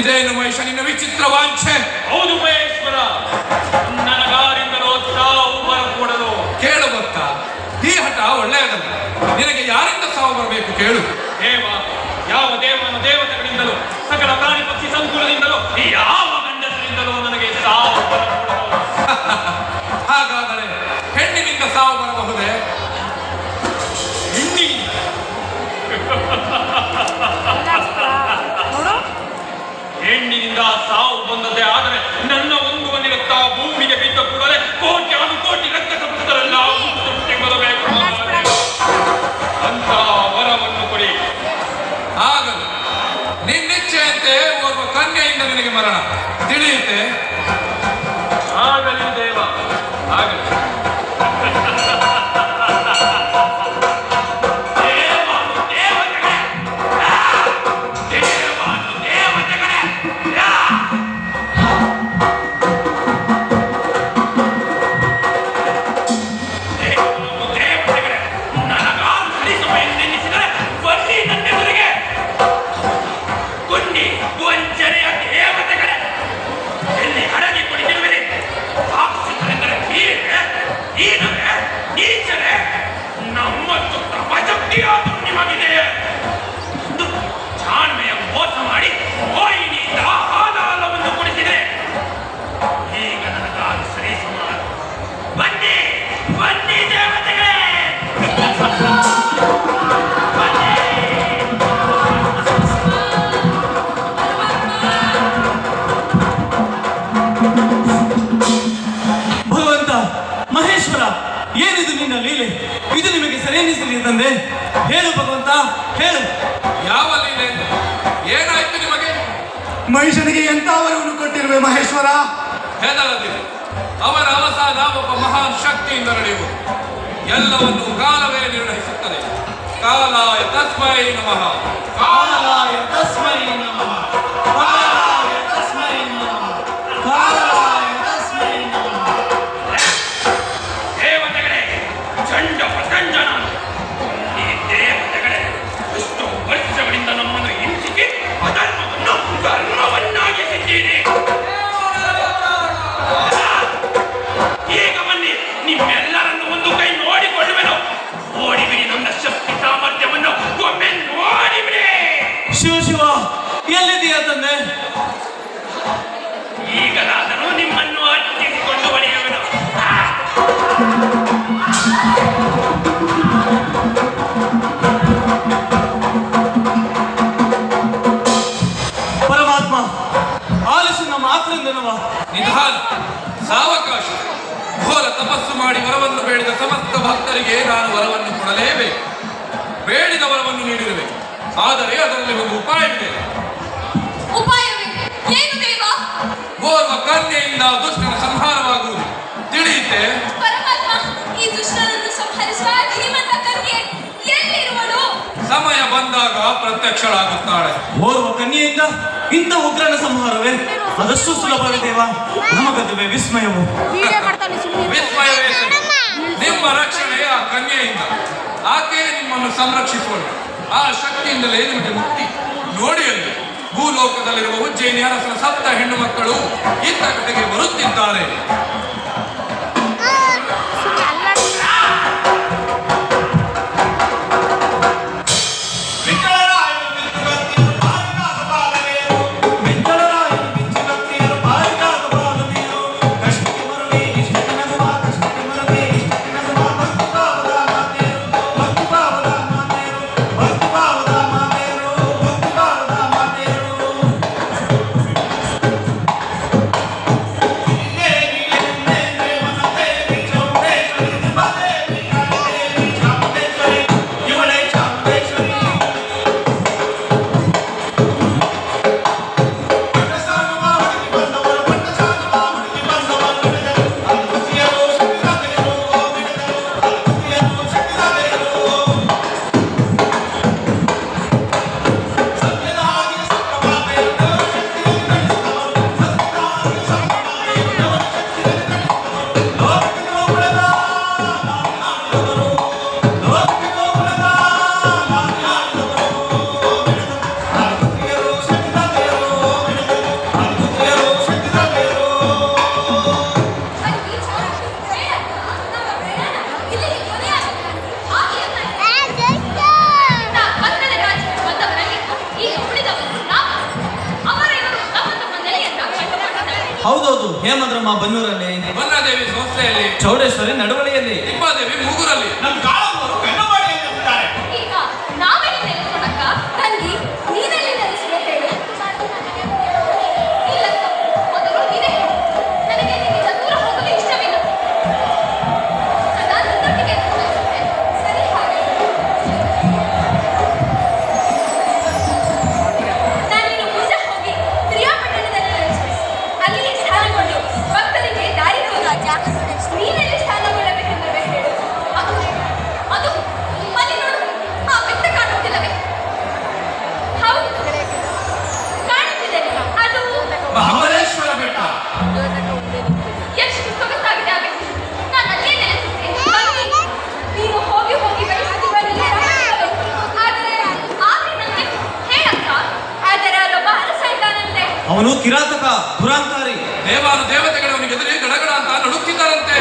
ಇದೇನು ಮಹೇಶ ನಿನ್ನ ವಿಚಿತ್ರ ವಾಂಛೆ. ಹೌದು ಮಹೇಶ್ವರ. ನನಗಾರಿಂದಲೋ ತಾವು ಕೇಳು ಭಕ್ತ ಈ ಹಠ ಒಳ್ಳೆಯದಲ್ಲ. ನಿನಗೆ ಯಾರಿಂದ ಸಾವು ಬರಬೇಕು ಕೇಳು. ದೇವ ಯಾವ ದೇವನ ದೇವತೆಗಳಿಂದಲೂ ಸಕಲ ಪ್ರಾಣಿ ಪಕ್ಷಿ ಸಂಕುಲದಿಂದಲೂ ಯಾವ ಗಂಡಸರಿಂದಲೂ ನನಗೆ ಸಾವು ವರ ಮರಣ ತಿಳಿಯುತ್ತೆ. ಭಗವಂತ ಮಹೇಶ್ವರ ಏನಿದು ನಿನ್ನ ಲೀಲೆ? ಇದು ನಿಮಗೆ ಸರಿಯಿಸಲಿ ತಂದೆ. ಹೇಳು ಭಗವಂತ ಹೇಳು. ಯಾವ ಲೀಲೆ? ಏನಾಯ್ತು ನಿಮಗೆ? ಮಹಿಷನಿಗೆ ಎಂತ ವರವನ್ನು ಕೊಟ್ಟಿರುವೆ ಮಹೇಶ್ವರ? ಹೆದರದಿರಿ. ಅವರ ಅವಸಾನ ಒಬ್ಬ ಮಹಾನ್ ಶಕ್ತಿಯಿಂದ ನಡೆಯುವುದು. ಎಲ್ಲವನ್ನು ಕಾಲವೇ ನಿರ್ಣಯಿಸುತ್ತದೆ ಕಾಲಾಯ ತಸ್ಮೈ ನಮಃ. ಕಾಲಾಯ ತಸ್ಮೈ ನಮಃ. ಕನ್ಯೆಯಿಂದ ದುಷ್ಟನ ಸಂಹಾರವಾಗುವುದು ತಿಳಿಯುತ್ತೆ? ಪರಮಾತ್ಮ ಈ ದುಷ್ಟರನ್ನು ಸಂಹರಿಸುವ ಧೀಮಂತ ಕನ್ಯೆ ಎಲ್ಲಿರುವಳು? ಸಮಯ ಬಂದಾಗ ಪ್ರತ್ಯಕ್ಷಳಾಗುತ್ತಾಳೆ. ಓರ್ವ ಕನ್ಯೆಯಿಂದ ಇಂಥ ಉಗ್ರನ ಸಂಹಾರವೇ? ಅದಷ್ಟು ಸುಲಭವೇ ದೇವ? ನಮಗದುವೆ ವಿಸ್ಮಯವು. ವಿಡಿಯೋ ಮಾಡ್ತಾನೆ ಸುಮ್ಮನೆ ವಿಸ್ಮಯವೇ ನಿಮ್ಮ ರಕ್ಷಣೆ ಆ ಕನ್ಯೆಯಿಂದ. ಆಕೆ ನಿಮ್ಮನ್ನು ಸಂರಕ್ಷಿಸುವಳು ಆ ಶಕ್ತಿಯಿಂದಲೇ ನಿಮಗೆ ಮುಕ್ತಿ. ನೋಡಿ ಅಲ್ಲಿ. ಭೂಲೋಕದಲ್ಲಿರುವ ಉಜ್ಜಯಿನಿ ಅರಸನ ಸತ್ತ ಹೆಣ್ಣು ಮಕ್ಕಳು ಇಂಥ ಕಡೆಗೆ ಬರುತ್ತಿದ್ದಾರೆ. ಹೌದು. ಹೇಮಂದ್ರ ಬನ್ನೂರಲ್ಲಿ. ಬನ್ನೂರಲ್ಲಿ ಚೌಡೇಶ್ವರಿ ನಡವಳಿಯಲ್ಲಿ. ತಿಪ್ಪಾದೇವಿ ಮೂಗೂರಲ್ಲಿ. ಅವನು ಕಿರಾತಕ ದುರಾಂಕಾರಿ. ದೇವಾನು ದೇವತೆಗಳವನಿಗೆ ಎದುರೇ ಗಡಗಡ ಅಂತ ನಡುತ್ತಿದ್ದಾರಂತೆ